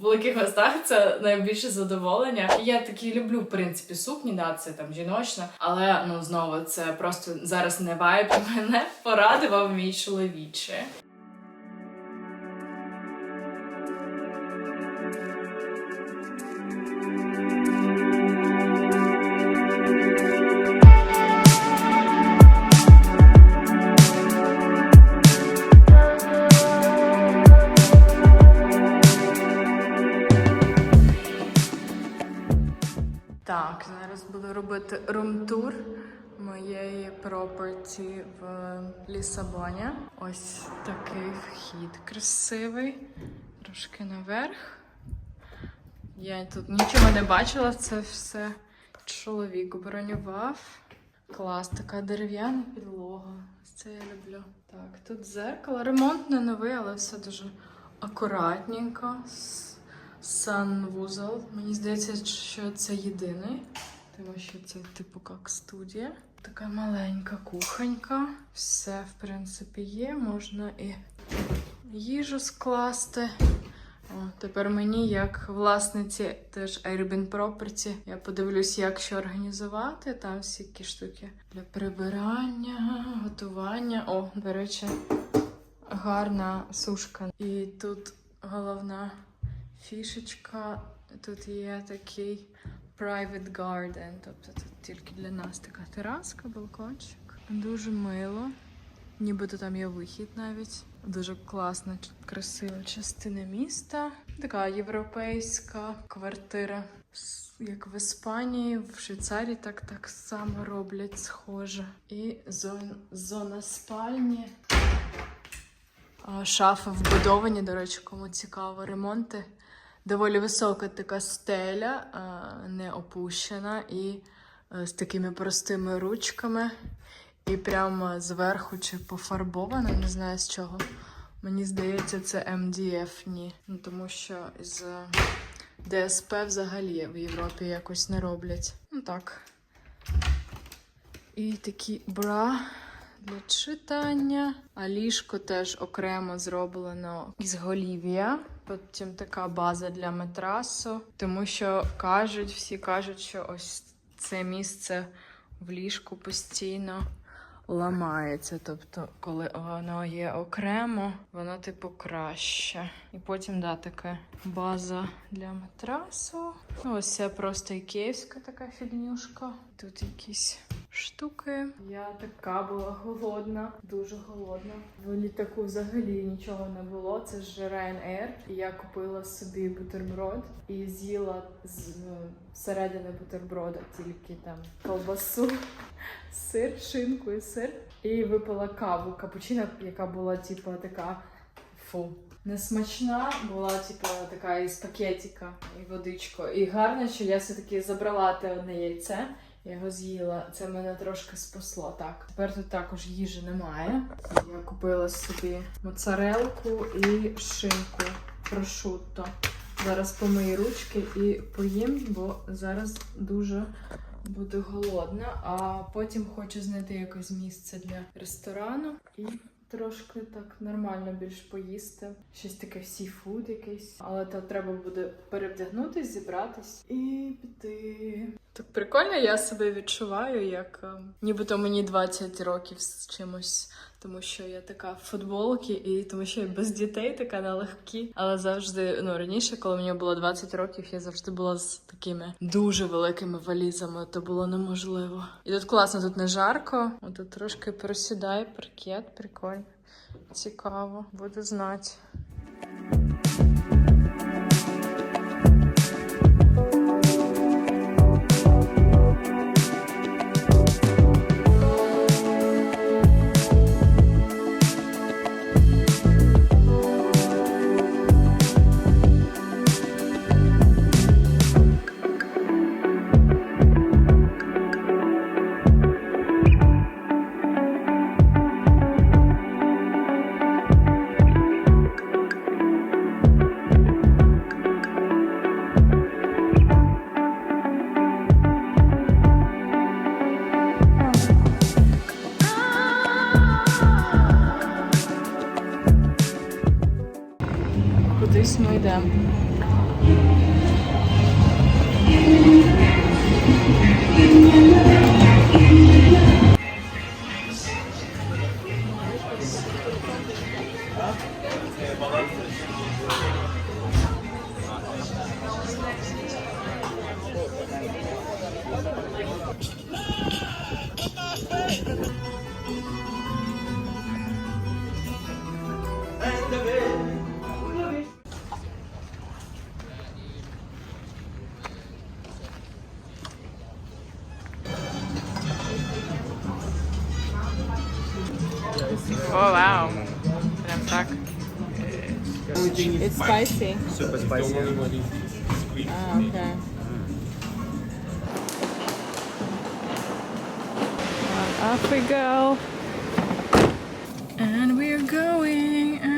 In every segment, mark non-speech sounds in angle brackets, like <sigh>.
Великих містах це найбільше задоволення. Я такі люблю, в принципі, сукні, да, це там жіночна, але ну знову це просто зараз не вайб. <laughs> Мене порадував мій чоловіче. Проперті в Лісабоні. Ось такий вхід красивий. Трошки наверх. Я тут нічого не бачила, це все чоловік бронював. Клас, така дерев'яна підлога. Це я люблю. Так, тут зеркало. Ремонт не новий, але все дуже акуратненько. Санвузол. Мені здається, що це єдиний, тому що це типу як студія. Така маленька кухонька. Все, в принципі, є. Можна і їжу скласти. О, тепер мені, як власниці теж Airbnb Property, я подивлюсь, як що організувати. Там всі всякі штуки для прибирання, готування. О, до речі, гарна сушка. І тут головна фішечка. Тут є такий private garden, тобто тут тільки для нас така тераска, балкончик. Дуже мило. Нібито там є вихід навіть. Дуже класна, красива частина міста. Така європейська квартира. Як в Іспанії, в Швейцарії так, так само роблять схоже. І зон, зона спальні. Шафи вбудовані, до речі, кому цікаво, ремонти. Доволі висока така стеля, не опущена, і з такими простими ручками. І прямо зверху чи пофарбована, не знаю з чого. Мені здається, це МДФ, ні. Ну, тому що з ДСП взагалі в Європі якось не роблять. Ну так. І такі бра для читання. А ліжко теж окремо зроблено із голів'я. Потім така база для матрасу. Тому що кажуть, всі кажуть, що ось це місце в ліжку постійно ламається. Тобто, коли воно є окремо, воно типу краще. І потім да, така база для матрасу. Ну, ось це просто ікеївська така фільнюшка. Тут якісь штуки. Я така була голодна, дуже голодна. В літаку взагалі нічого не було. Це ж Ryanair. І я купила собі бутерброд і з'їла з ну, середини бутерброда тільки там колбасу, <laughs> сир, шинку і сир. І випила каву капучино, яка була типу така фу. Несмачна була, типу, така із пакетика і водичко. І гарно, що я все-таки забрала те одне яйце. Я його з'їла. Це мене трошки спасло. Так, тепер тут також їжі немає. Я купила собі моцарелку і шинку прошутто. Зараз помию ручки і поїм, бо зараз дуже буду голодна. А потім хочу знайти якесь місце для ресторану і трошки так нормально більш поїсти. Щось таке сіфуд якийсь. Але то треба буде перевдягнутись, зібратись і піти. Так прикольно, я себе відчуваю, як е, нібито мені 20 років з чимось, тому що я така в футболці, і тому що я без дітей така налегкі. Але завжди, ну раніше, коли мені було 20 років, я завжди була з такими дуже великими валізами. То було неможливо. І тут класно, тут не жарко. Тут трошки просідає паркет, прикольно. Цікаво, буду знати. them. Oh wow. And I'm stuck. It's spicy. Super spicy. Ah, okay. Well, off we go. And we're going. Uh.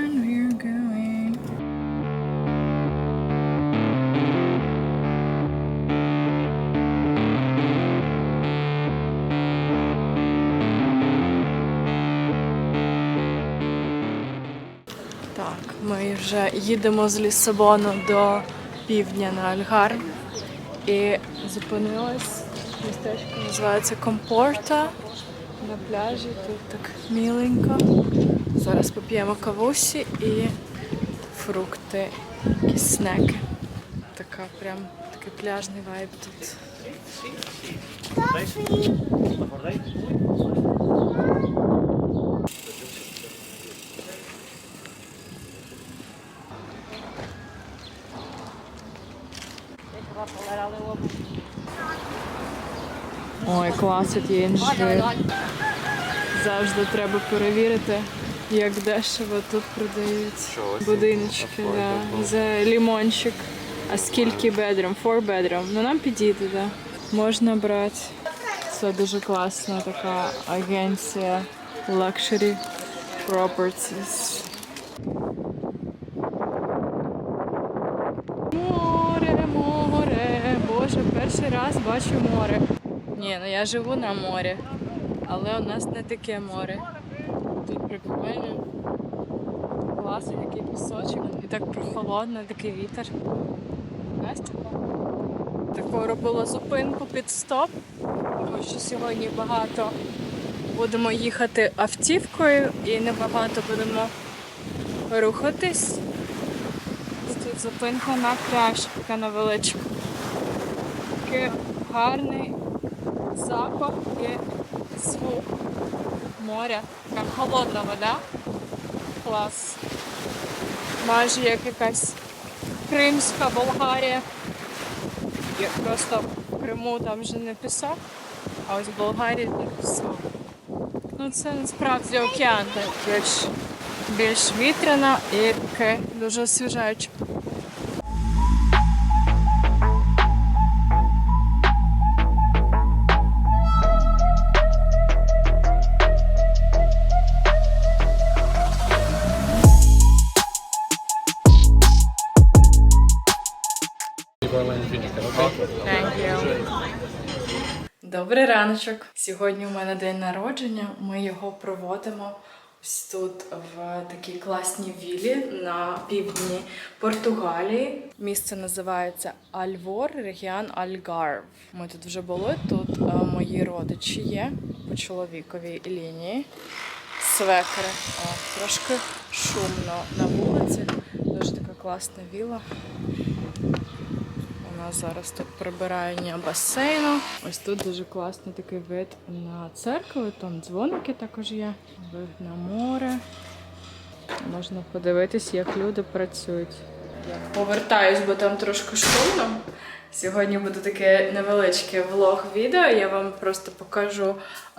вже їдемо з Лісабону до півдня на Альгар і зупинилась. Містечко називається Компорта. На пляжі тут так міленько. Зараз поп'ємо кавусі і фрукти, якісь снеки. Така прям такий пляжний вайб тут. Coffee. 20 є. Завжди треба перевірити, як дешево тут продають будиночки да. за лімончик. А скільки бедром? Four bedroom. Ну нам підійде, да. Можна брати. Це дуже класна така агенція Luxury Properties. Море, море. Боже, перший раз бачу море. Ні, ну я живу на морі, але у нас не таке море. Тут прикольно. Класний такий пісочок. І так прохолодно, такий вітер. Настя. Таку робила зупинку під стоп, тому що сьогодні багато будемо їхати автівкою і небагато будемо рухатись. Тут зупинка на пляж, така невеличка. Такий гарний запах і звук моря. Така холодна вода. Клас. Майже як якась Кримська Болгарія. Є Просто в Криму там вже не пісок, а ось в Болгарії не пісок. Ну це насправді океан, так більш, більш вітряна і таке дуже освіжаюче. Добрий раночок. Сьогодні у мене день народження. Ми його проводимо ось тут в такій класній вілі на півдні Португалії. Місце називається Альвор, регіон Альгарв. Ми тут вже були. Тут е, мої родичі є по чоловіковій лінії. Свекри. О, трошки шумно на вулиці. Дуже така класна віла. Нас зараз тут прибирання басейну. Ось тут дуже класний такий вид на церкву. Там дзвоники також є. Вид на море. Можна подивитись, як люди працюють. Я повертаюсь, бо там трошки шумно. Сьогодні буде таке невеличке влог-відео. Я вам просто покажу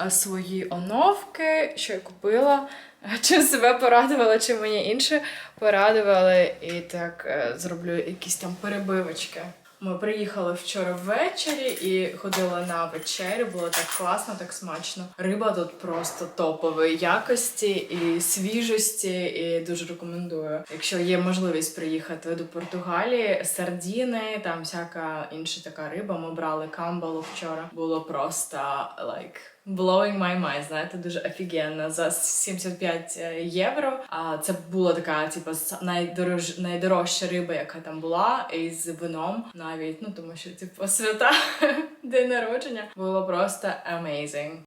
свої оновки, що я купила. <laughs> Чи себе порадувала, чи мені інше порадували. І так е, зроблю якісь там перебивочки. Ми приїхали вчора ввечері і ходили на вечерю. Було так класно, так смачно. Риба тут просто топової якості і свіжості. І дуже рекомендую. Якщо є можливість приїхати до Португалії, сардіни, там всяка інша така риба. Ми брали камбалу вчора. Було просто like Blowing my mind, знаєте, дуже офігенно за 75 євро. А це була така, типу, найдорож... найдорожча риба, яка там була, із вином навіть. Ну тому що типу свята <laughs> день народження було просто amazing.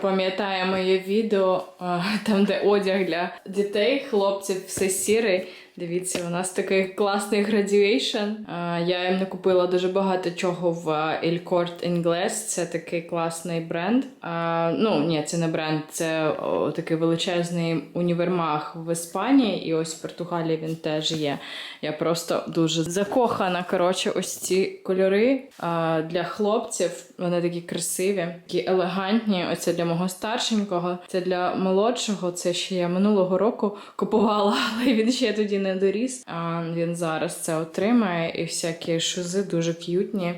Пам'ятає моє відео, там де одяг для дітей, хлопців все сірий, Дивіться, у нас такий класний градюейшн. Я їм накупила дуже багато чого в El Corte Inglés. Це такий класний бренд. Ну, ні, це не бренд, це такий величезний універмаг в Іспанії, і ось в Португалії він теж є. Я просто дуже закохана. Коротше, ось ці кольори для хлопців. Вони такі красиві, такі елегантні. Оце для мого старшенького, це для молодшого. Це ще я минулого року купувала, але він ще тоді не доріс. А він зараз це отримає, і всякі шузи дуже к'ютні.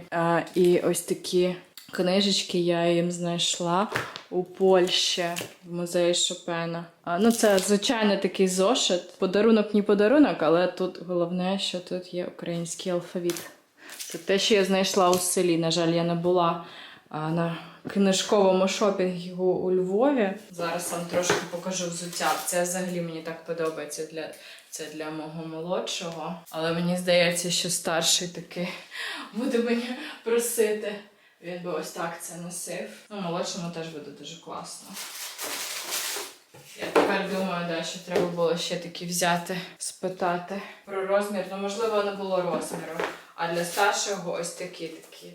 І ось такі. Книжечки я їм знайшла у Польщі в музеї Шопена. А, ну, це звичайно такий зошит. Подарунок не подарунок, але тут головне, що тут є український алфавіт. Це те, що я знайшла у селі. На жаль, я не була а, на книжковому шопінгу у Львові. Зараз вам трошки покажу взуття. Це взагалі мені так подобається для. Це для мого молодшого. Але мені здається, що старший таки <laughs> буде мені просити. Він би ось так це носив. Ну, молодшому теж буде дуже класно. Я тепер думаю, да, що треба було ще такі взяти, спитати про розмір. Ну, можливо, не було розміру. А для старшого ось такі такі.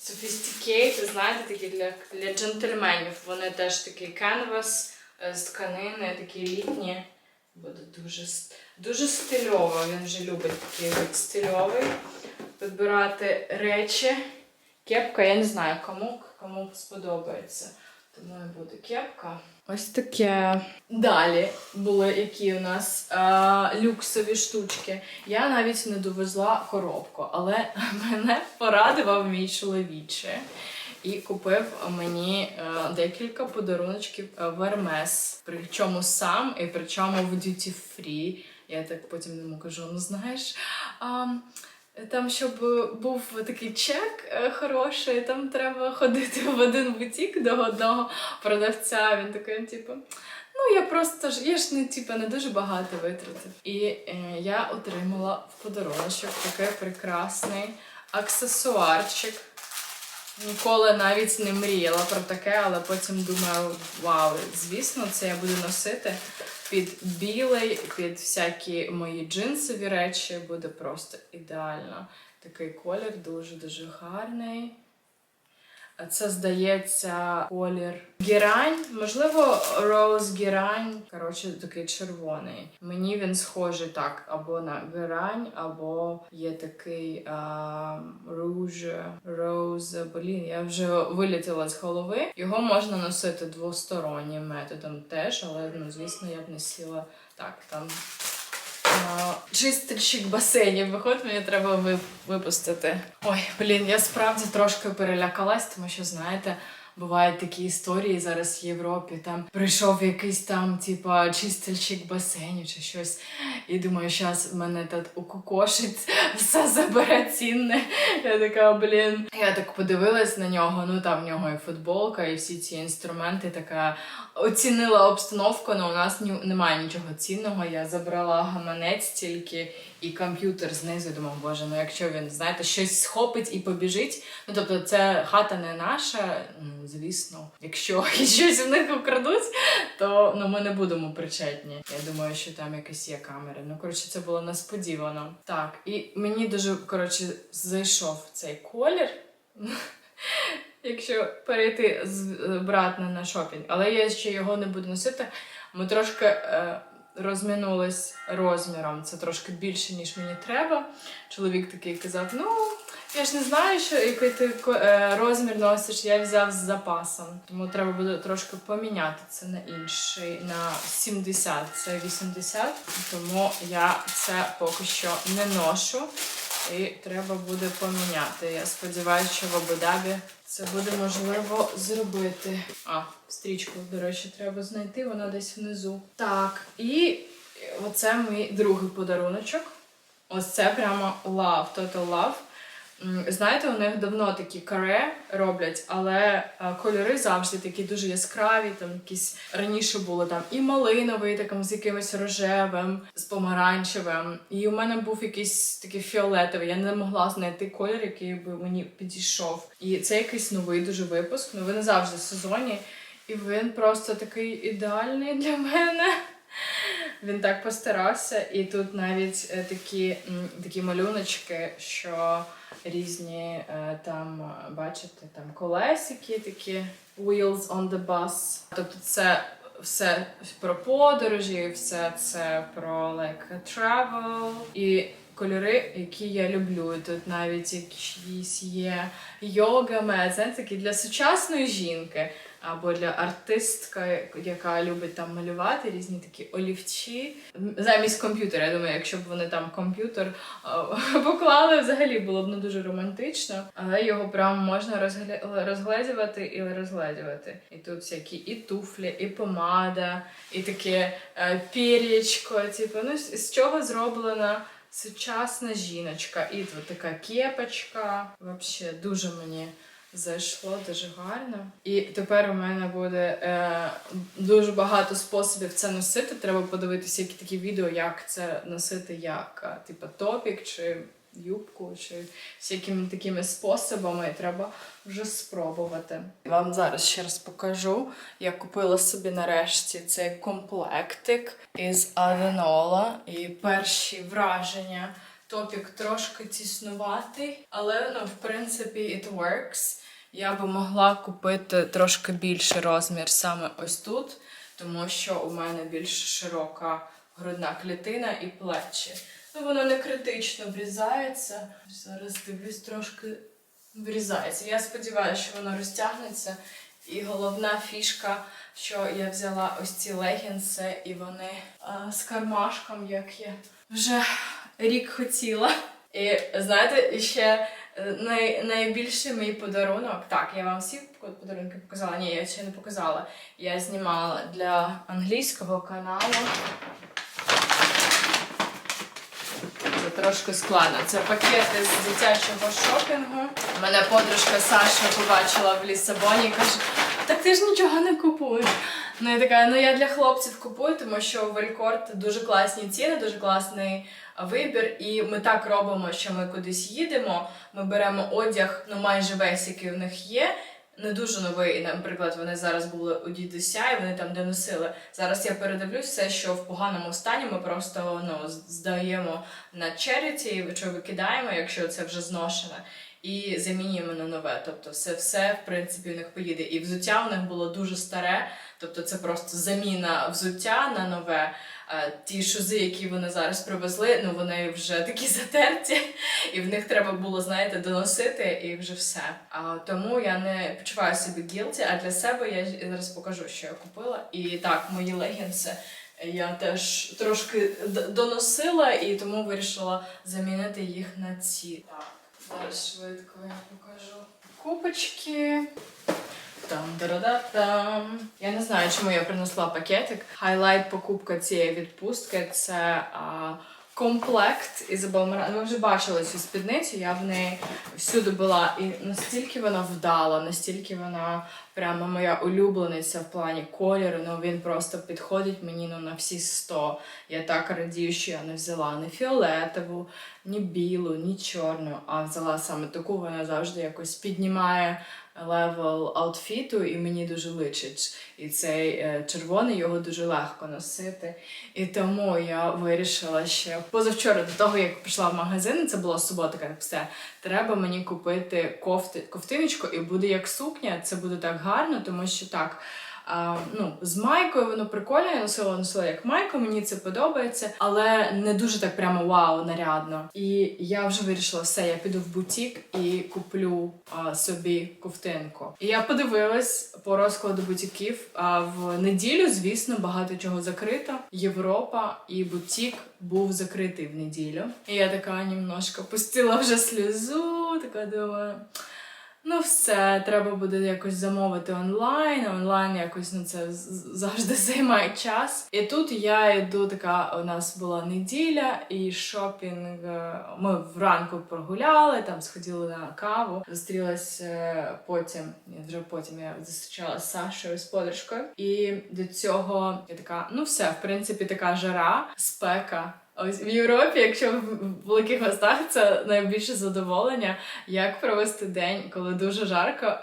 Sophisticated, знаєте, такі для, для джентльменів. Вони теж такий canvas е, з тканини, такі літні. Буде дуже, дуже стильово. Він вже любить такий стильовий. Підбирати речі. Кепка, я не знаю, кому, кому сподобається. Тому і буде кепка. Ось таке. Далі були які у нас а, люксові штучки. Я навіть не довезла коробку, але <laughs> мене порадував мій чоловіче і купив мені е, декілька подаруночків е, в Hermes. Причому сам і причому в duty free. Я так потім йому кажу: ну знаєш. А, там, щоб був такий чек е, хороший, там треба ходити в один бутік до одного продавця. Він такий, типу, ну я просто ж я ж не типу, не дуже багато витратив. І е, я отримала в подарунок такий прекрасний аксесуарчик. Ніколи навіть не мріяла про таке, але потім думаю, вау, звісно, це я буду носити під білий, під всякі мої джинсові речі буде просто ідеально. Такий колір дуже-дуже гарний. Це здається колір герань, можливо, роуз герань. Коротше, такий червоний. Мені він схожий так, або на герань, або є такий а, руж, роуз. Блін, я вже вилітіла з голови. Його можна носити двостороннім методом теж, але ну, звісно, я б не так там. Чистильщик басейнів, виходить, мені треба випустити. Ой, блін, я справді трошки перелякалась, тому що, знаєте, бувають такі історії зараз в Європі. Там прийшов якийсь там, типа, чистильщик басейнів чи щось. І думаю, зараз мене тут укукошить, <laughs> все забере цінне. Я така, блін. Я так подивилась на нього. Ну там в нього і футболка, і всі ці інструменти. Така оцінила обстановку, але у нас немає нічого цінного. Я забрала гаманець тільки і комп'ютер знизу. Думав, боже, ну якщо він, знаєте, щось схопить і побіжить. Ну тобто, це хата не наша. Ну, звісно, якщо <laughs> щось в них украдуть, то ну, ми не будемо причетні. Я думаю, що там якась є камера. Ну, коротше, це було несподівано. Так, і мені дуже коротше зайшов цей колір. <laughs> Якщо перейти з обратно на шопінг, але я ще його не буду носити. Ми трошки е, розминулись розміром. Це трошки більше, ніж мені треба. Чоловік такий казав: ну. Я ж не знаю, що який ти е, розмір носиш, я взяв з запасом. Тому треба буде трошки поміняти це на інший, на 70, це 80. Тому я це поки що не ношу. І треба буде поміняти. Я сподіваюся, що в Абу-Дабі це буде можливо зробити. А, стрічку, до речі, треба знайти, вона десь внизу. Так, і оце мій другий подаруночок. Ось це прямо love, total love. Знаєте, у них давно такі каре роблять, але е, кольори завжди такі дуже яскраві. Там якісь раніше були там і малиновий, таким з якимось рожевим, з помаранчевим. І у мене був якийсь такий фіолетовий. Я не могла знайти колір, який би мені підійшов. І це якийсь новий дуже випуск. Ну він завжди в сезоні. І він просто такий ідеальний для мене. <laughs> Він так постарався, і тут навіть е, такі, такі малюночки, що різні е, там, е, бачите, там колесики такі wheels on the bus. Тобто це все про подорожі, все це про like travel і кольори, які я люблю. Тут навіть якісь є йога, знаєте, такі для сучасної жінки. Або для артистка, яка любить там малювати різні такі олівчі замість комп'ютера. Я думаю, якщо б вони там комп'ютер <laughs> поклали, взагалі було б не дуже романтично, але його прям можна розгля... розгледівати і розгледівати. І тут всякі і туфлі, і помада, і таке е, пір'ячко. Типу, ну з чого зроблена сучасна жіночка. І тут така кепочка. Взагалі дуже мені. Зайшло дуже гарно. І тепер у мене буде е, дуже багато способів це носити. Треба подивитися які такі відео, як це носити, як е, типу топік чи юбку, чи всякими такими способами. Треба вже спробувати. Вам зараз ще раз покажу. Я купила собі нарешті цей комплектик із Авенола. І перші враження. Топік трошки тіснуватий, але ну, в принципі it works. Я би могла купити трошки більший розмір саме ось тут, тому що у мене більш широка грудна клітина і плечі. Ну, воно не критично врізається. Зараз дивлюсь, трошки врізається. Я сподіваюся, що воно розтягнеться. І головна фішка, що я взяла ось ці легінси, і вони а, з кармашком, як я вже рік хотіла. І знаєте, ще най, найбільший мій подарунок. Так, я вам всі подарунки показала. Ні, я ще не показала. Я знімала для англійського каналу. Це трошки складно. Це пакети з дитячого шопінгу. Мене подружка Саша побачила в Лісабоні і каже: так ти ж нічого не купуєш. Ну я така, ну я для хлопців купую, тому що у Велькорт дуже класні ціни, дуже класний вибір. І ми так робимо, що ми кудись їдемо. Ми беремо одяг, ну майже весь, який в них є. Не дуже новий, наприклад, вони зараз були у дідуся, і вони там де носили. Зараз я передивлюсь все, що в поганому стані. Ми просто ну здаємо на черіті, чи викидаємо, якщо це вже зношене, і замінюємо на нове. Тобто, все, все в принципі в них поїде. І взуття в них було дуже старе. Тобто це просто заміна взуття на нове. Е, Ті шузи, які вони зараз привезли, ну вони вже такі затерті, і в них треба було, знаєте, доносити і вже все. А тому я не почуваю себе гілті, а для себе я зараз покажу, що я купила. І так, мої легінси я теж трошки доносила і тому вирішила замінити їх на ці. Так, зараз швидко я покажу. Купочки. Там там Я не знаю, чому я принесла пакетик. Хайлайт покупка цієї відпустки це а, комплект Ізабел Маран. Ви вже бачили цю спідницю, я в неї всюди була. І настільки вона вдала, настільки вона прямо моя улюблениця в плані кольору. Ну він просто підходить мені ну, на всі 100. Я так радію, що я не взяла ні фіолетову, ні білу, ні чорну, а взяла саме таку, вона завжди якось піднімає левел аутфіту, і мені дуже личить. І цей е, червоний його дуже легко носити. І тому я вирішила ще позавчора, до того як пішла в магазин, це була субота, так все. Треба мені купити кофти, ковтиночку, і буде як сукня. Це буде так гарно, тому що так. А, ну, з майкою воно прикольно, я носила носила як майку, мені це подобається, але не дуже так прямо вау, нарядно. І я вже вирішила, все, я піду в бутік і куплю а, собі ковтинку. І я подивилась по розкладу бутіків. А в неділю, звісно, багато чого закрито. Європа і бутік був закритий в неділю. І я така немножко пустила вже сльозу, така думаю. Ну, все, треба буде якось замовити онлайн. Онлайн якось ну це завжди <laughs> займає час. І тут я йду, така у нас була неділя, і шопінг. е, Ми вранку прогуляли, там сходили на каву. Зустрілась е, потім. Ні, вже потім я зустрічалася з Сашою з подружкою. І до цього я така, ну все, в принципі, така жара, спека. Ось в Європі, якщо в великих містах, це найбільше задоволення, як провести день, коли дуже жарко.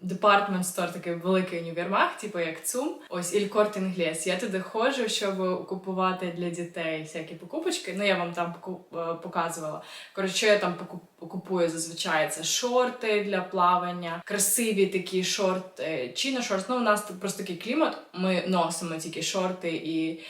Департмент стор такий великий універмаг, типу як ЦУМ. Ось Ількорт Інглес. Я туди ходжу, щоб купувати для дітей всякі покупочки. Ну я вам там е, показувала. Коротше, я там купую зазвичай це шорти для плавання, красиві такі шорти, чіно шорт. Ну, у нас тут просто такий клімат. Ми носимо тільки шорти і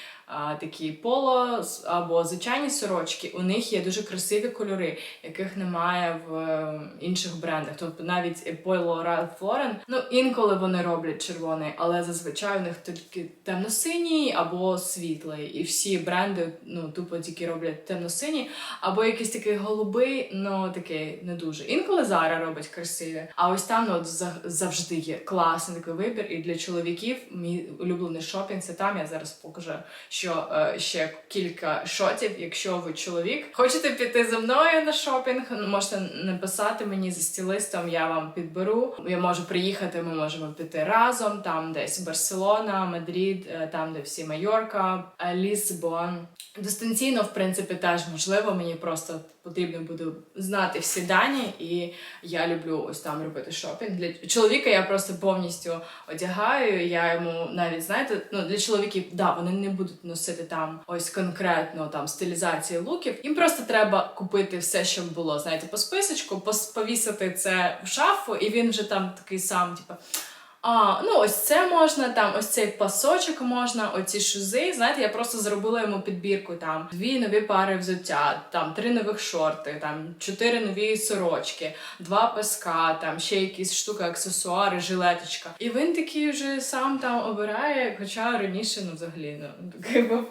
такі поло або звичайні сорочки. У них є дуже красиві кольори, яких немає в е, інших брендах. Тобто навіть Polo Ralph Lauren, ну інколи вони роблять червоний, але зазвичай у них тільки темно-синій або світлий. І всі бренди ну тупо тільки роблять темно-синій, або якийсь такий голубий, ну такий не дуже. Інколи Zara робить красиві. А ось там ну, от завжди є класний такий вибір. І для чоловіків мій улюблений шопінг це там. Я зараз покажу, що е, ще кілька шотів. Якщо ви чоловік, хочете піти зі мною на шопінг, ну, можете написати мені за стілистом, я вам підберу. Я можу приїхати, ми можемо піти разом. Там десь Барселона, Мадрід, е, там де всі Майорка, Лісбон. Дистанційно, в принципі, теж можливо. Мені просто потрібно буде знати всі дані, і я люблю ось там робити шопінг. Для чоловіка я просто повністю одягаю. Я йому навіть знаєте, ну для чоловіків, да, вони не будуть носити там ось конкретно там стилізації луків. Їм просто треба купити все, що було, знаєте, по списочку, повісити це в шафу, і він вже там такий сам, типу. А, ну ось це можна, там ось цей пасочок можна, оці шузи. Знаєте, я просто зробила йому підбірку там дві нові пари взуття, там три нових шорти, там чотири нові сорочки, два паска, там ще якісь штуки, аксесуари, жилеточка. І він такий вже сам там обирає, хоча раніше ну взагалі ну такий був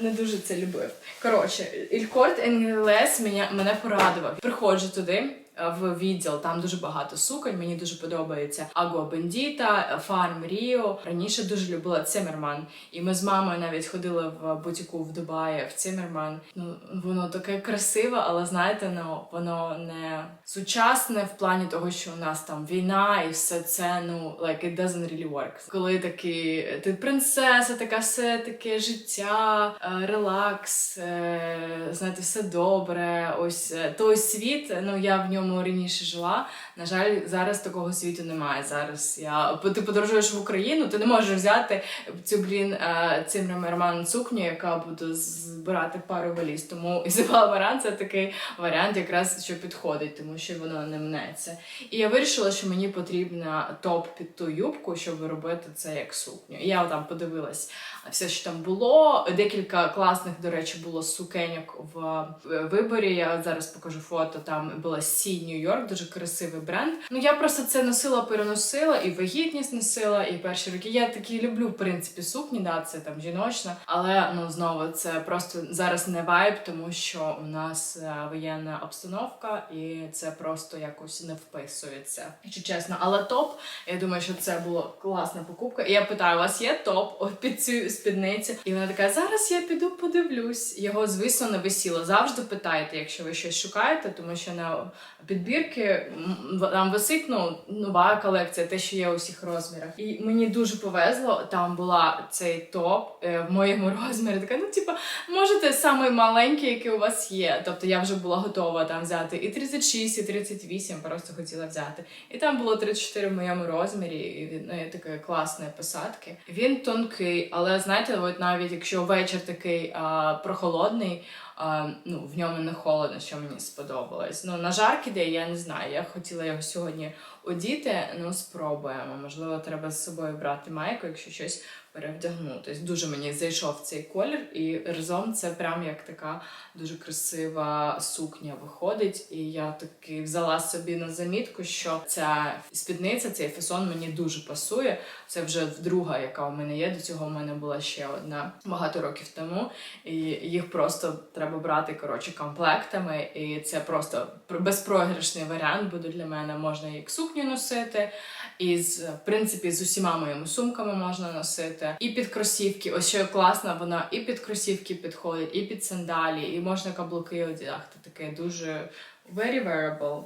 не дуже це любив. Коротше, Ількорт Енгелес мене, мене порадував. Приходжу туди в відділ, там дуже багато суконь. Мені дуже подобається Агуа Бендіта, Фарм Ріо. Раніше дуже любила Цимерман. І ми з мамою навіть ходили в бутіку в Дубаї в Цимерман. Ну воно таке красиве, але знаєте, ну воно не сучасне в плані того, що у нас там війна і все це. Ну like it doesn't really work. Коли такі ти принцеса, така все таке життя, е, релакс, е, знаєте, все добре. Ось е, той світ. Ну я в ньому раніше жила. На жаль, зараз такого світу немає. Зараз я ти подорожуєш в Україну, ти не можеш взяти цю блін е, цимремерман сукню, яка буде збирати пару валіз. Тому <laughs> Ізабела Варан це такий варіант, якраз що підходить, тому що воно не мнеться. І я вирішила, що мені потрібна топ під ту юбку, щоб робити це як сукню. І я там подивилась все, що там було. Декілька класних, до речі, було сукеньок в виборі. Я зараз покажу фото. Там була Сі Нью-Йорк, дуже красивий бренд. Ну я просто це носила, переносила, і вагітність носила, і перші роки. Я такі люблю, в принципі, сукні, да, це там жіночна. Але ну знову це просто зараз не вайб, тому що у нас е, воєнна обстановка, і це просто якось не вписується. Якщо чесно, але топ, я думаю, що це була класна покупка. І я питаю: у вас є топ під цю спідницю? І вона така: зараз я піду подивлюсь. Його, звісно, не висіло. Завжди питайте, якщо ви щось шукаєте, тому що на підбірки там висить ну, нова колекція, те, що є у всіх розмірах. І мені дуже повезло. Там була цей топ е, в моєму <laughs> розмірі. Така, ну типа, можете самий маленький, який у вас є. Тобто я вже була готова там взяти і 36, і 38, просто хотіла взяти. І там було 34 в моєму розмірі, і він ну, такої класної посадки. Він тонкий, але знаєте, от навіть якщо вечір такий а, прохолодний. А, ну, в ньому не холодно, що мені сподобалось. Ну, на жаркий день я не знаю. Я хотіла його сьогодні одіти. Ну, спробуємо. Можливо, треба з собою брати майку, якщо щось перевдягнутись. Дуже мені зайшов цей колір, і разом це прям як така дуже красива сукня виходить. І я таки взяла собі на замітку, що ця спідниця, цей фасон мені дуже пасує. Це вже друга, яка у мене є. До цього у мене була ще одна багато років тому. І їх просто треба брати коротше комплектами. І це просто безпрограшний варіант буде для мене. Можна як сукню носити, і з в принципі з усіма моїми сумками можна носити. І під кросівки. Ось що класно, вона і під кросівки підходить, і під сандалі, і можна каблуки одягти. Таке дуже very wearable.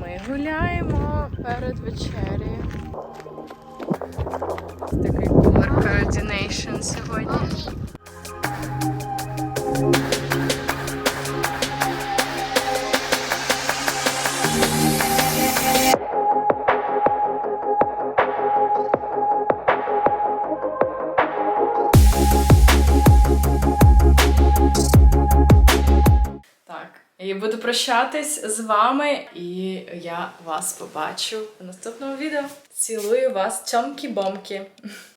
Ми гуляємо перед вечерею. Такий coordination сьогодні. Прощатись з вами, і я вас побачу в наступному відео. Цілую вас, чомкі-бомки.